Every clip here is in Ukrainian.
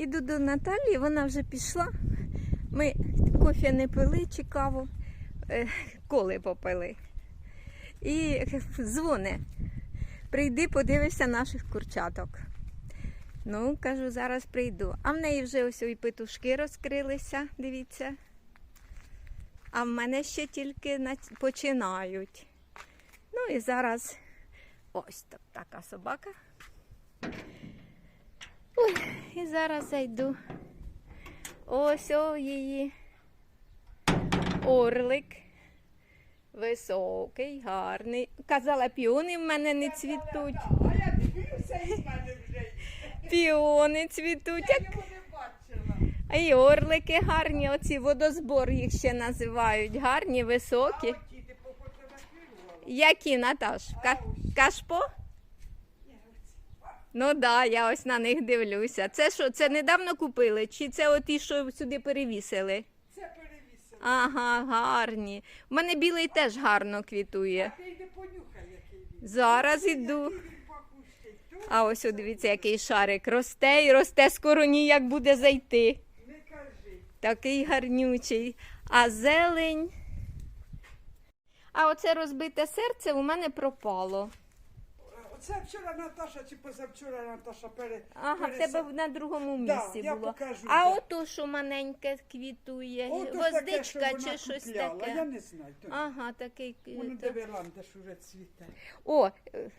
Іду до Наталії, вона вже пішла. Ми кофе не пили чи е, коли попили. І дзвоне. Прийди, подивишся наших курчаток. Ну, кажу, зараз прийду. А в неї вже ось і петушки розкрилися, дивіться. А в мене ще тільки починають. Ну і зараз ось так, така собака. Ой, і зараз зайду. Ось о її орлик. Високий, гарний. Казала, піони в мене не цвітуть. А я дивлюся і в мене вже Піони цвітуть. я його не бачила. А й орлики гарні, оці водозбор їх ще називають. Гарні, високі. Які, Наташ? Ка- Кашпо? Ну так, да, я ось на них дивлюся. Це що, це недавно купили? Чи це оті, що сюди перевісили? Це перевісила. Ага, гарні. У мене білий теж гарно квітує. Ти йди понюхай, який він. Зараз іду. А ось о, дивіться, який шарик росте і росте, скоро ніяк буде зайти. не кажи. Такий гарнючий. А зелень. А оце розбите серце у мене пропало. Оце вчора Наташа чи позавчора Наташа пере... Ага, в переса- тебе на другому місці я було. покажу, а да. ото, що маленьке квітує, Ото таке, що гвоздичка вона чи щось купляла. таке. Я не знаю. То... Ага, такий. е, Воно то- де ж уже цвіте. О, е,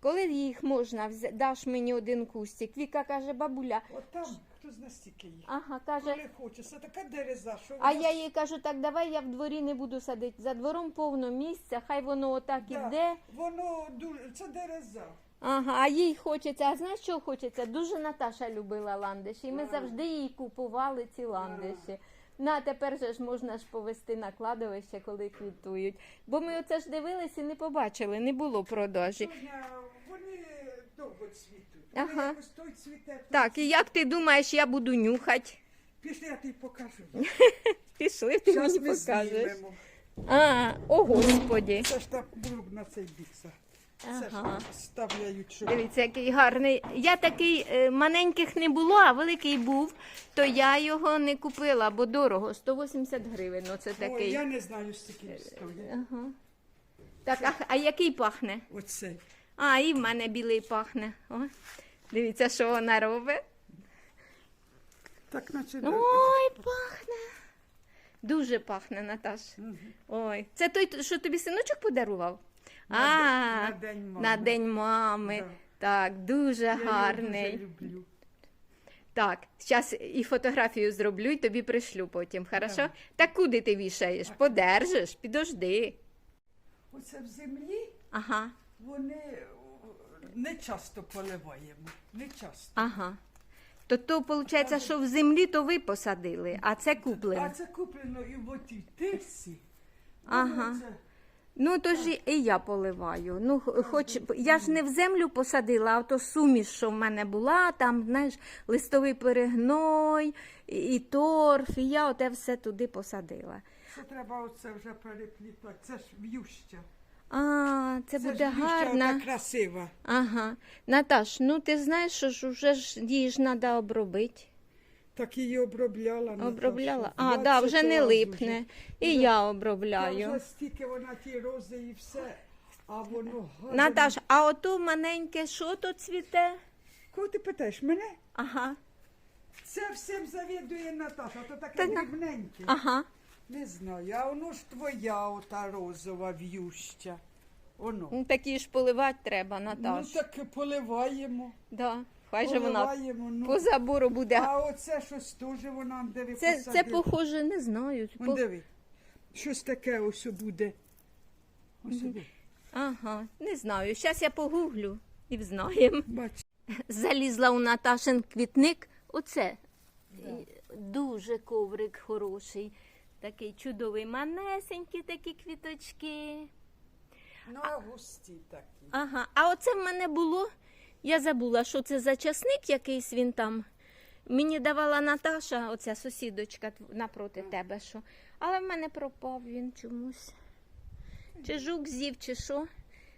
коли їх можна, взя- даш мені один кустик. Віка каже, бабуля. От там, хто зна стільки їх. Ага, каже. Коли хоче, це така дереза, що А вона я їй кажу, так давай я в дворі не буду садити. За двором повно місця, хай воно отак Да, іде. Воно дуже, це дереза. Ага, а їй хочеться, а знаєш, що хочеться? Дуже Наташа любила ландиші. І ми завжди їй купували ці ландиші. Ну, а тепер же ж можна ж повести на кладовище, коли квітують. Бо ми оце ж дивились і не побачили, не було продажі. Вони довго цвітуть. Ага. Якось той цвіте. той Так, і як ти думаєш, я буду нюхати? Пішли, я тобі покажу. Пішли, ти Зараз мені ми покажеш. знімемо. А, о господі. Це ж так було б на цей бік. Це Це Ага. ж ставляють, що Дивіться, який гарний. Я такий е, маленьких не було, а великий був, то я його не купила, бо дорого, 180 гривень. Оце Ой, такий. я не знаю, скільки стоїть. Ага. Так, а, а який пахне? Оцей. А, і в мене білий пахне. О, дивіться, що вона робить. Так, наче. Ой, пахне. Дуже пахне, Наташ. Мгм. Ой, це той, що тобі синочок подарував? На а, де- на День мами. на день мами. Да. Так, дуже Я його гарний. дуже люблю. Так, зараз і фотографію зроблю і тобі пришлю потім, хорошо? Так. Так куди ти вішаєш? Подержиш, підожди. Оце в землі Ага, вони не часто поливаємо. Не часто. ага. То то, виходить, що в землі то ви посадили, а це куплено. А це куплено і в отій тирсі. Ага. Це- Ну, то ж і- і я поливаю. Ну, х- хоч я ж не в землю посадила, а то суміш, що в мене була, там, знаєш, листовий перегной, і, і торф, і я оте все туди посадила. Це треба оце вже переплітати. Це ж в'юща. А, це, Це буде ж гарно. красива. Ага. Наташ, ну ти знаєш, що ж вже ж її ж треба обробити. Так її обробляла. Наташа. А, 20 да, вже не липне. І Вже- я Та обробляю. Вже стільки вона ті рози і все, а воно гарно. Наташ, а ото маленьке, що то цвіте? Кого ти питаєш? Мене? Ага. Це всім завідує Наташа, то таке на- дрібненьке. Ага. Не знаю, а воно ж твоя ота розова в'юща. Воно. Ну, такі ж поливати треба, Наташ. Ну так і поливаємо. Да. Хай же вона Поливаємо, ну. по забору буде. А оце щось теж вона диви Це, це посадила. похоже, не знаю. Вон По... диви. Щось таке ось буде. Ось сюди. Ага, не знаю. Зараз я погуглю і взнаємо. Бач. Залізла у Наташин квітник. Оце І дуже коврик хороший. Такий чудовий, манесенькі такі квіточки. Ну, а густі такі. Ага, а оце в мене було. Я забула, що це за часник якийсь він там. Мені давала Наташа, оця сусідочка напроти тебе, що. Але в мене пропав він чомусь. Чи жук з'їв, чи що.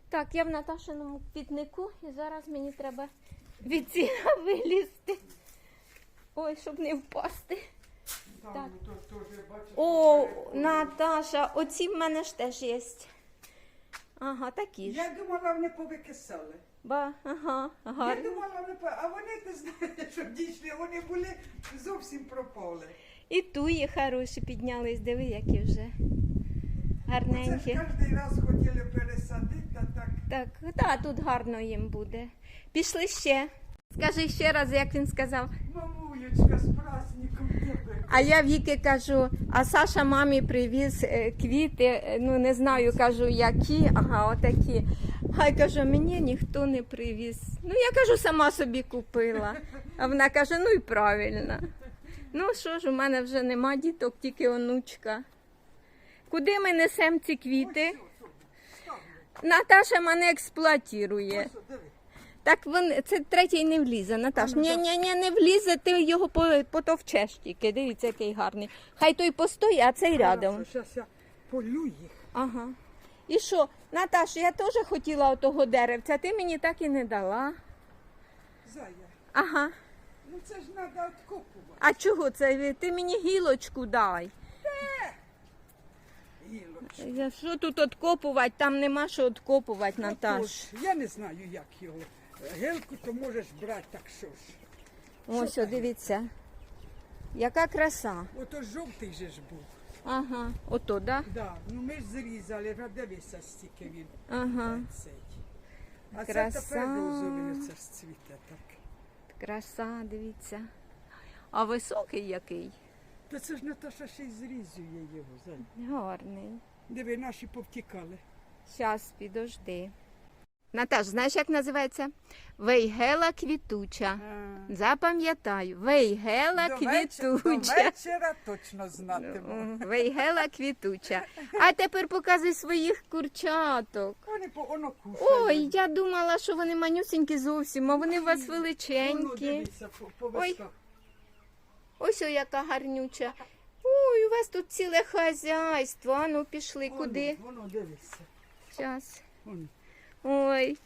Так, я в Наташиному квітнику і зараз мені треба від ціна вилізти. Ой, щоб не впасти. Так. О, Наташа, оці в мене ж теж є. Ага, такі ж. Я думала, вони повикисали. Ба, ага, Я гарно. думала, вони по- а вони, ти знаєш, що дійшли, вони були зовсім пропали. І туї хороші піднялись, диви, які вже Це ж гарненькі. кожен раз хотіли пересадити, та так. Так, та тут гарно їм буде. Пішли ще. Скажи ще раз, як він сказав. Мамулечка, з праздником тебе. А я Віки кажу, а Саша мамі привіз е, квіти, е, ну не знаю, кажу, які, ага, отакі. Хай кажу, мені ніхто не привіз. Ну я кажу, сама собі купила. А вона каже, ну і правильно. Ну що ж, у мене вже нема діток, тільки онучка. Куди ми несемо ці квіти? Наташа мене експлуатує. Так він, це третій не влізе, Наташ. Ну, Ні, ні, ні, не влізе, ти його потовчеш тільки. Дивіться, який гарний. Хай той постоїть, а цей рядом. Щас я полю їх. Ага. І що, Наташ, я теж хотіла отого деревця, ти мені так і не дала. Зая. Ага. Ну це ж треба відкопувати. А чого це? Ти мені гілочку дай. Гілочку. Я Що тут откопувати? Там нема що откопувати, Наташ. Я не знаю, як його. Гелку то можеш брати, так що ж. Ось, що о, дивіться. Яка краса. Ото жовтий же ж був. Ага, ото, да? Да. Ну ми ж зрізали, а дивися стільки він Ага. цей. А Краса. це тепер розовий оце ж цвіте так. Краса, дивіться. А високий який? Та це ж Наташа ще й зрізує його. Зай. Гарний. Диви, наші повтікали. Щас, підожди. Наташ, знаєш, як називається? Вейгела квітуча. А, Запам'ятаю, вейгела до, вечора, до квітуча. вечора точно знатиму. Вейгела квітуча. А тепер показуй своїх курчаток. Вони по воно кушають. Ой, я думала, що вони манюсінькі зовсім, а вони у вас Воно, величенькі. дивися, по, по Ой. Ось о, яка гарнюча. Ой, у вас тут ціле хазяйство. А ну пішли Воно, куди? Воно, дивися. Щас. Ой.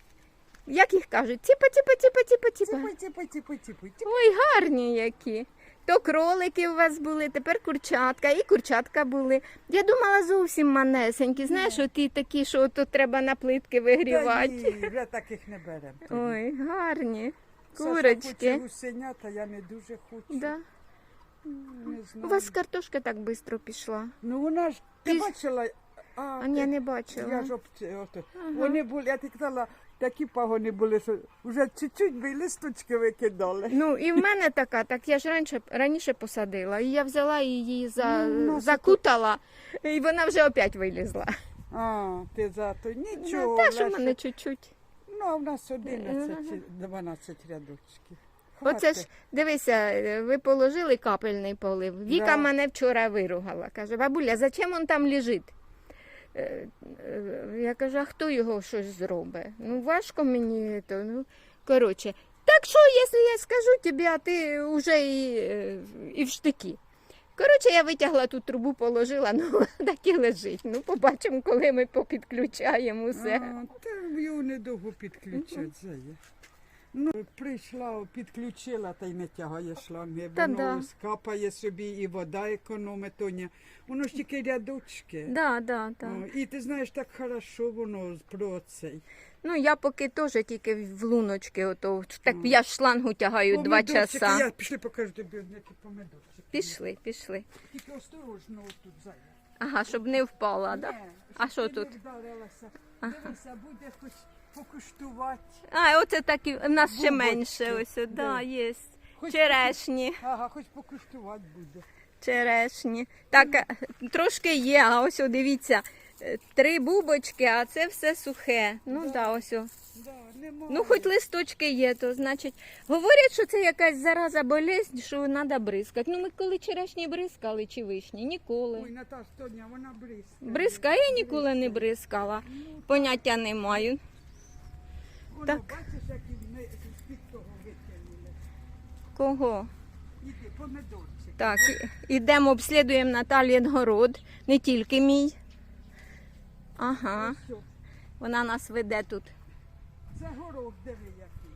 Як їх кажуть? Тіпа, тіпа, тіпа, тіпа, тіпа. Типа, типа, типа, типа, типа. Ой, гарні які. То кролики у вас були, тепер курчатка, і курчатка були. Я думала зовсім манесенькі. Знаєш, що ті такі, що тут треба на плитки Та вигрівати. ні, вже таких не беремо. Ой, гарні. Саша Курочки. хоче гусенята, я не дуже хочу. Да. Не У знаю. вас картошка так швидко пішла. Ну вона ж, ти Ти бачила? А, А я не бачила. Я ж об... ото. Вони були, я ти казала, такі пагони були, що вже чуть-чуть би листочки викидали. Ну і в мене така, так я ж раніше, раніше посадила. І я взяла і її за, Ну, у нас закутала, і вона вже опять вилізла. А, ти за то нічого. Ну, Та, що в мене чуть-чуть. Ну, а в нас 11 чи 12 рядочків. Оце ж, дивися, ви положили капельний полив. Віка Да. мене вчора виругала. Каже, бабуля, зачем він там лежить? Е, е, Я кажу, а хто його щось зробить? Ну, важко мені. То, ну, коротше, так що, якщо я скажу тобі, а ти вже і, е, і в штики. Коротше, я витягла ту трубу, положила, ну так і лежить. Ну, побачимо, коли ми попідключаємо усе. А, та його недовго підключать, зає. Ну, прийшла, підключила та й не тягає шланги. Та Воно да. скапає собі і вода економить, Тоня. Воно ж тільки рядочки. Да, да, да. О, і ти знаєш, так хорошо воно про цей. Ну, я поки теж тільки в луночки, ото, так я ж шлангу тягаю два часа. Я пішли покажу тобі які помидорчики. Пішли, пішли. Тільки осторожно отут зая. Ага, щоб не впала, да? А що тут? Не вдарилася. Дивися, буде хоч покуштувати. А, оце так і в нас ще Бубочки, менше. Ось, о, да, да. є. Хоч Черешні, Ага, хоч покуштувати буде. черешні. Так, е, трошки є, а ось о, дивіться. е, Три бубочки, а це все сухе. Ну так, да, ось. о. Да, нема. Ну, хоч листочки є, то значить. Говорять, що це якась зараза болезнь, що треба бризкати. Ну, ми коли черешні бризкали чи вишні? Ніколи. Ой, Наташ, Тоня, вона бризкає. Бризка я ніколи не бризкала. Поняття не маю. Так. бачиш, як ми з-під того витягнули. Кого? Іди, помидорчик. Так, ідемо, обслідуємо Наталін город, не тільки мій. Ага, що. вона нас веде тут. Це горох, диви який.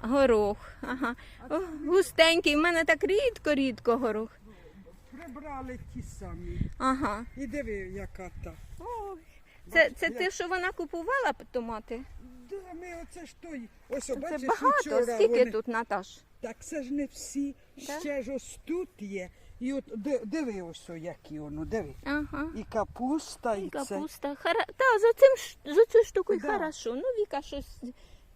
Горох. Ага. О, густенький. У мене так рідко-рідко горох. Прибрали ті самі. Ага. І диви, яка та. Ой. Це, це те, що вона купувала томати? Да, ми оце ж той. Ось, Це бачиш, багато. вчора Скільки вони... тут, Наташ? Так це ж не всі. Да? Ще ж ось тут є. І от ди- диви ось, о, які воно, диви. Ага. І капуста, і, І це. капуста. Хара... Та, за, цим, ш- за цю штукою Да. хорошо. Ну, Віка щось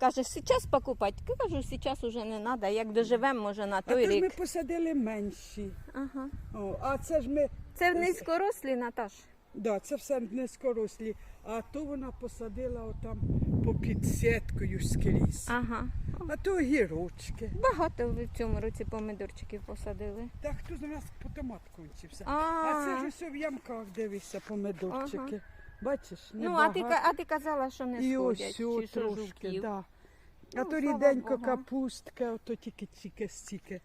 каже, зараз покупати. Кажу, зараз уже не треба. Як доживемо, може, на А той то ж ми рік. посадили менші. Ага. О, а це ж ми, Це низькорослі, Наташ. да, це все низькорослі. А то вона посадила отам попід сіткою скрізь. Ага. А то гірочки. Багато ви в цьому році помидорчиків посадили. Та хто з нас по томат кончився. А, А це ж усе в ямках дивися помидорчики. Бачиш, Ну, а ти, небагато. ка- а ти казала, що не І сходять. ось чи що трошки, жуків. да. Ну, А то слава ріденько Богу. капустка, ото тільки тільки стільки.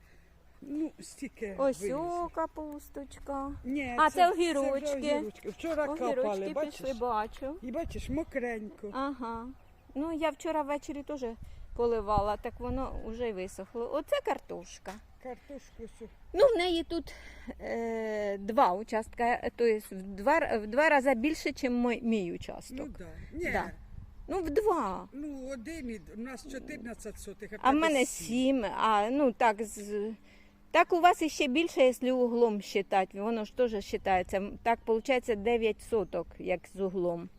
Ну, стільки. Ось о, капусточка. Ні, А, це вже огірочки. огірочки. Вчора капали, бачиш? пішли, бачу. І бачиш, мокренько. Ага. Ну, я вчора ввечері теж поливала, так воно вже й висохло. Оце картошка. Картошку сю. Ну, в неї тут е, два участка, тобто в два, в два рази більше, ніж мій, мій участок. Ну да. Ні. Да. Ну, в два. Ну, один, і- у нас 14 сотих, А в мене сім. А ну так з. Так у вас іще більше, якщо углом считати. Воно ж теж вважається. Так виходить 9 соток, як з углом.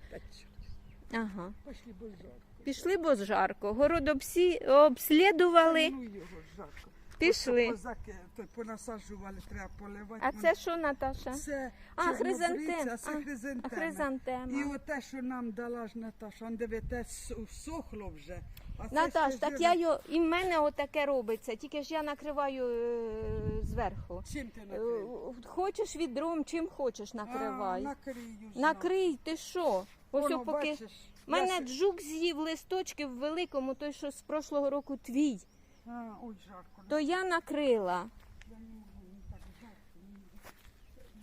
Ага. Пошли, бо жарко. Пішли, бо жарко. Город обсі... обслідували. Ну його жарко. Пішли. Козаки то понасаджували, треба поливати. А це що, Наташа? Це А, хризантем. а це А, хризантема. І оте, що нам дала ж Наташа, он диви, те с- вже. А це Наташ, ще так я його, і в мене отаке робиться, тільки ж я накриваю е, зверху. Чим ти Е? Хочеш відром, чим хочеш накривай. А, накрию. знов. Накрий, ти що? Ось Воно, поки. бачиш, Мене я джук з'їв листочки в великому, той, що з прошлого року твій. А, ой, жарко. То я накрила. Я не можу, мені так жарко.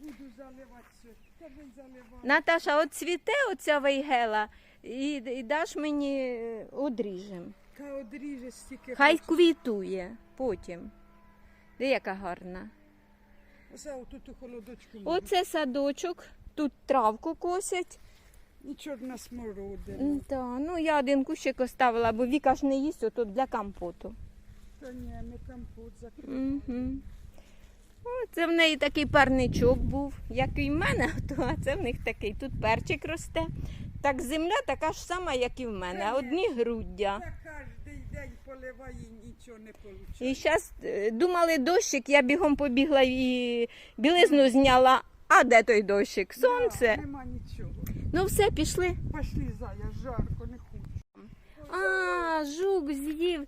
Буду заливати все. Та ви заливати. Наташа, от цвіте оця вейгела, і, і даш мені е, одріжем. Та одріже стільки. Хай хочеш. квітує потім. Де яка гарна. Оце отут у холодочку. Оце садочок, тут травку косять. І чорна смородина. Та, ну я один кущик оставила, бо Віка ж не їсть ото для компоту. Та ні, ми компот закрили. Угу. Це в неї такий парничок був, як і в мене, а це в них такий. Тут перчик росте. Так земля така ж сама, як і в мене, одні груддя. Кожен день і нічого не виходить. Зараз думали дощик, я бігом побігла і білизну зняла. А де той дощик? Сонце. Нема нічого. Ну все, пішли. Пошли, зая, жарко, не хочу. А, жук з'їв.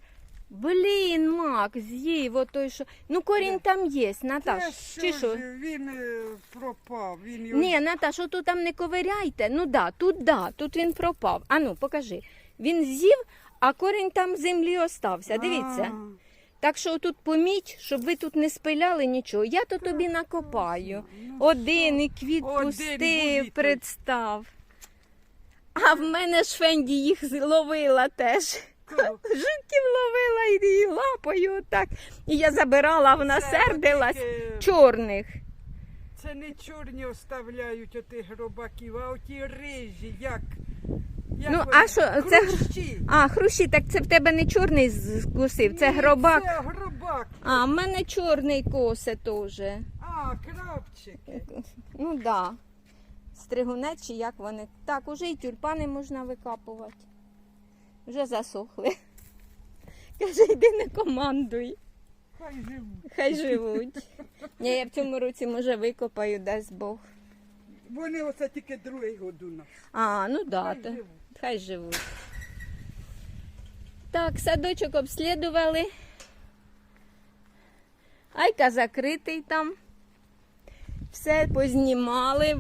Блін, мак, з'їв отой, що. Ну, корінь там є, Наташ. Та Чи що ж, Він е, пропав. Він його... Ні, Наташ, отут там не ковиряйте. Ну да, тут да, тут він пропав. Ану, покажи. Він з'їв, а корінь там в землі остався. Дивіться. А, Так що тут поміть, щоб ви тут не спиляли нічого. Я то тобі накопаю. ну Один і квіт Один пустив, представ. А в мене ж Фенді їх зловила теж. Жуків ловила і лапою отак. І я забирала, а вона Це сердилась. отаке- Чорних. Це не чорні оставляють отих гробаків, а оті рижі, як. як Ну, а що, це Хрущі. А, хрущі, так це в тебе не чорний скусив, це Ні, гробак. Це гробак. А, в мене чорний косе теж. А, крапчики. Ну да. Стригунець чи як вони. Так, уже і тюльпани можна викапувати. Вже засохли. Каже, йди не командуй. Хай живуть. Хай живуть. Ні, я в цьому році, може, викопаю, дасть Бог. Вони оце тільки другий год у нас. А, ну да, Хай то, живуть. хай живуть. Так, садочок обслідували. Айка закритий там. Все познімали.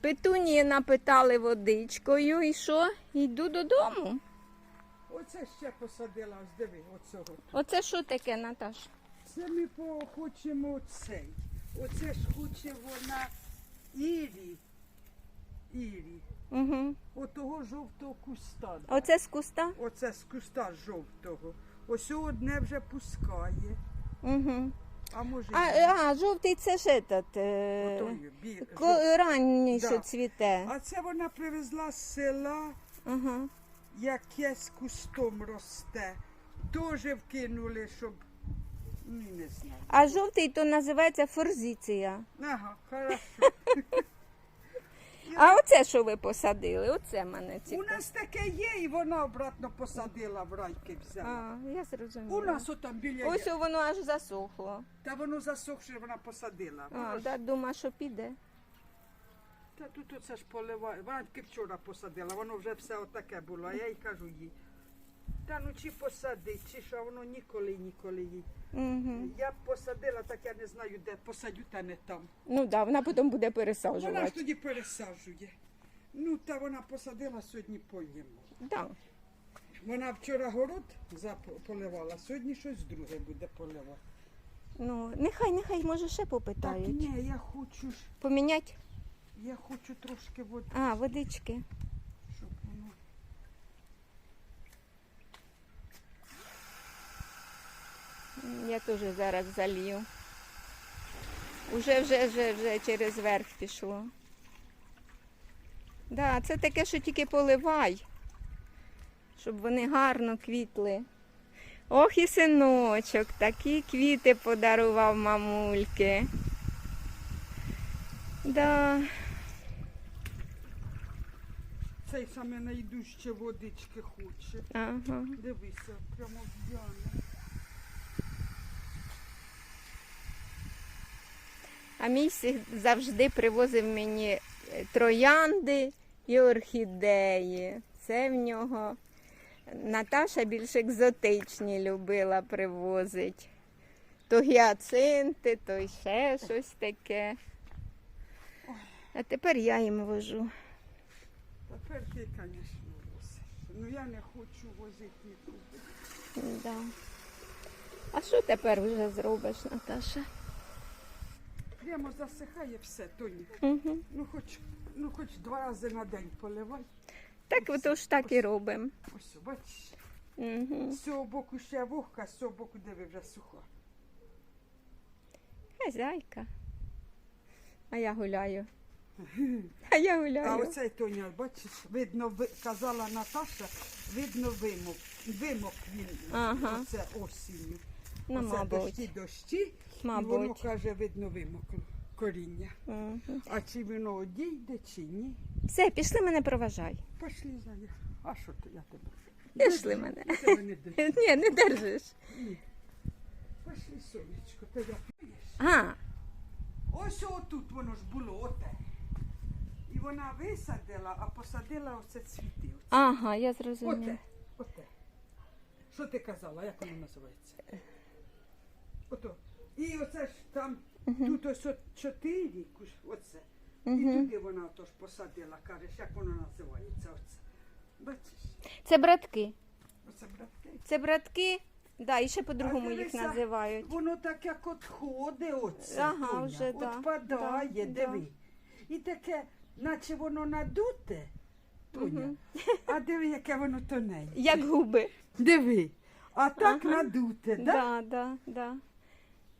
Петунії напитали водичкою і що? Йду додому. Оце ще посадила, ось диви, оцього. Оце що таке, Наташ? Це ми хочемо цей. Оце ж хоче вона ірі. Ірі. Угу. Отого жовтого куста. Оце з куста? Оце з куста жовтого. Ось одне вже пускає. Угу. А може А, ні. а, жовтий це ж этот, е, Ото бі- ко- раніше Да. цвіте. А це вона привезла з села, Ага. Якесь кустом росте. Теж вкинули, щоб. Ну, не знаю. А жовтий то називається форзиція. Ага, хорошо. А оце що ви посадили? Оце мене У цікаво. нас таке є, і вона обратно посадила в райки взяла. А, я зрозуміла. У нас отам біля Ось є. воно аж засохло. Та воно засохше, вона посадила. А, да, дума, що піде. Та тут оце ж поливає. Вона тільки вчора посадила, воно вже все отаке було. А я їй кажу їй. Та ну чи посади, чи що, воно ніколи, ніколи їй. Угу. Я б посадила, так я не знаю, де посадю, та не там. Ну да, вона потім буде пересаджувати. Вона ж тоді пересаджує. Ну, та вона посадила, сьогодні поїмо. Да. Вона вчора город поливала, сьогодні щось друге буде поливати. Ну, нехай, нехай, може, ще Так, попитають. ні, я хочу ж, Помінять? Я хочу трошки води, А, водички. щоб воно. Я теж зараз залью. Уже вже, вже, вже через верх пішло. Да, це таке, що тільки поливай, щоб вони гарно квітли. Ох і синочок, такі квіти подарував мамульки. Да. Цей саме найдужче водички хоче. Ага. Дивися, прямо в'яне. А мій завжди привозив мені е, троянди і орхідеї. Це в нього Наташа більш екзотичні любила привозить. То гіацинти, то ще щось таке. А тепер я їм вожу. Тепер ти, звісно, возиш. Ну я не хочу возити нікуди. Да. А що тепер вже зробиш, Наташа? Прямо засихає все, Тоні. Угу. Ну хоч, ну хоч два рази на день поливай. Так ото ж так і робимо. Ось, бачиш. Угу. З цього боку ще вогка, з цього боку диви вже суха. Хазяйка. А я гуляю. А я А оцей Тоня, бачиш, видно, ви, казала Наташа, видно вимок. Вимок він Ага. оце осінню. Ну, оце мабуть. дощі, дощі, і воно Мабуть. каже, видно вимокло коріння. Мгм. А чи воно одійде, чи ні? Все, пішли мене проважай. Пошли за я. А що ти я тебе? Пішли мене. я тебе не держу. Ні, не держиш. Пошли, сонечко, ти я п'єш. А, Ось отут воно ж було, оте. Вона висадила, а посадила оце цвіти. Оце. ага, я зрозуміла. Оте. Оте. Що ти казала, як воно називається? Ото. І оце ж там, тут ось от чотири, оце. І туди вона отож посадила, кажеш, як воно називається оце. Бачиш, Це братки. оце братки. Це братки, да, і ще по-другому А їх дивися, називають. Воно так як от ходить оце. Ага, Тоня, вже, да, Отпадає, да, диви. І таке, наче воно надуте, Тоня. А диви, яке воно тоненьке. Як губи. Диви. А так Ага. надуте, да? Да, да, да.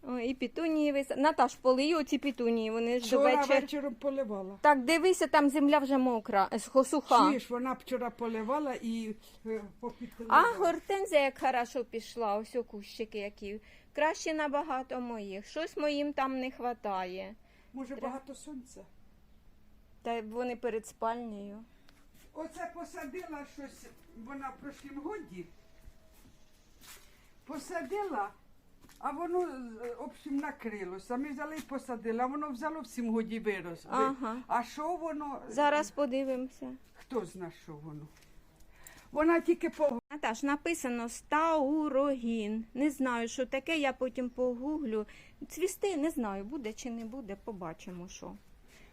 Ой, і пітунії вис... Наташ, полию оці пітунії, вони ж до Вчора вечора. вечором поливала. Так, дивися, там земля вже мокра, е, суха. Чуєш, вона вчора поливала і е, А попідливала. гортензія як хорошо пішла, ось о кущики які. Краще набагато моїх. Щось моїм там не вистачає. Може багато сонця? Та вони перед спальнею. Оце посадила щось, вона в прошлім годі. Посадила, а воно е, общем накрилося. Ми взяли і посадили, а воно взяло в сім годі вирос. Ага. А що воно? Зараз подивимося. Хто зна, що воно? Вона тільки по Наташ, написано стаурогін. Не знаю, що таке, я потім погуглю. Цвісти не знаю, буде чи не буде, побачимо що.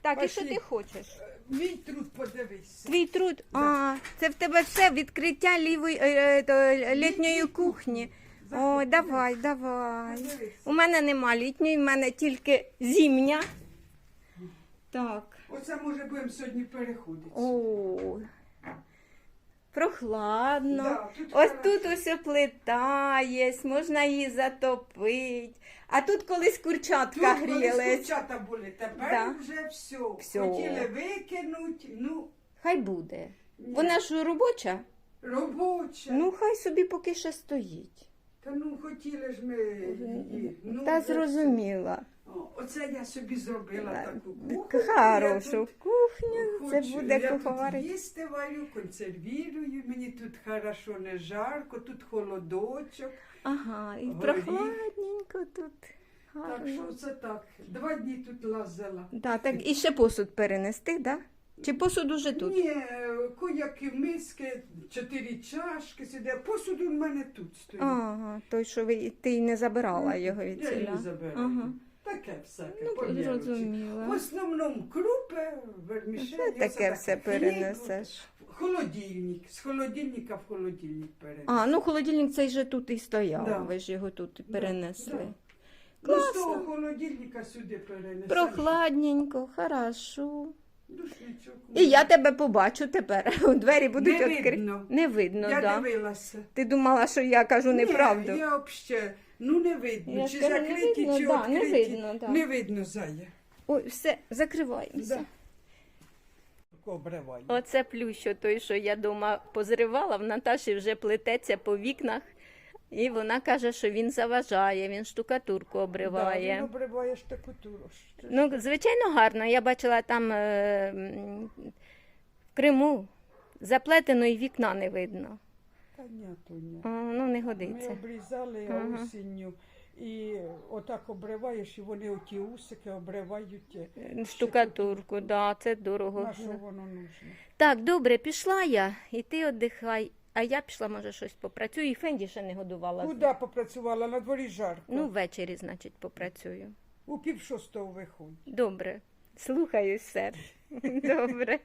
Так, і що Пошли. ти хочеш? мій труд подивися. Твій труд. А, це в тебе все відкриття лівої е, е, то, літньої кухні. Ой, давай, давай. Подивись. У мене нема літньої, в мене тільки зімня. Так. Оце може будемо сьогодні переходити. О. прохладно. Да, тут Ось хорошо. тут ось плита є, можна її затопити. А тут колись курчатка Тут колись грілись. курчата були, тепер Да. вже все. Всьо. Хотіли викинути, ну, Хай буде. Вона ж робоча. робоча. Ну, хай собі поки що стоїть. Та ну хотіли ж ми її. Ну, Та вже зрозуміла. Оце я собі зробила таку кухню. Хорошу кухню. Це буде я куховарить. тут їсти варю, консервірую, мені тут хорошо не жарко, тут холодочок. Ага, і Горіх. прохладненько тут. Так що це так. Два дні тут лазила. Да, так, і ще посуд перенести, да? Чи посуд уже тут? Ні, кояки миски, чотири чашки сюди. Посуд у мене тут стоїть. Ага, той, що ви, ти й не забирала його від Я її ціля. забираю. Ага. Таке всяке. Ну, по мелочі. В основному крупи, вермішелі. Це таке все перенесеш. Холодильник. З холодильника в холодильник перенесу. А, ну холодильник цей же тут і стояв. Да. Ви ж його тут Да, перенесли. да. Ну, з того холодильника сюди перенесу. Прохладненько, хорошо. Душничок. І я тебе побачу тепер. У двері будуть Не відкриті. видно. Не видно, Я да. дивилася. Ти думала, що я кажу неправду. Ні, я взагалі, ну не видно, Я чи скажу, не закриті, видно, чи да, не відкриті. видно, да. Не видно, зая. Ой, все, закриваємося. Да. Обриваю. Оце плющ, той, що я дома позривала, в Наташі вже плететься по вікнах, і вона каже, що він заважає, він штукатурку Да, обриває. він обриває штукатуру. Ну, звичайно, гарно. Я бачила там е, м, в Криму заплетено і вікна не видно. Та ні, то ні. О, ну, не годиться. Ми обрізали Ага. осінню. І отак обриваєш, і вони оті усики обривають. е, Штукатурку, да, це дорого. На що воно нужно? Так, добре, пішла я, і ти віддихай. А я пішла, може, щось попрацюю. І Фенді ще не годувала. Куди попрацювала? На дворі жарко. Ну, ввечері, значить, попрацюю. У пів шостого виходь. Добре. Слухаюсь, сер. Добре.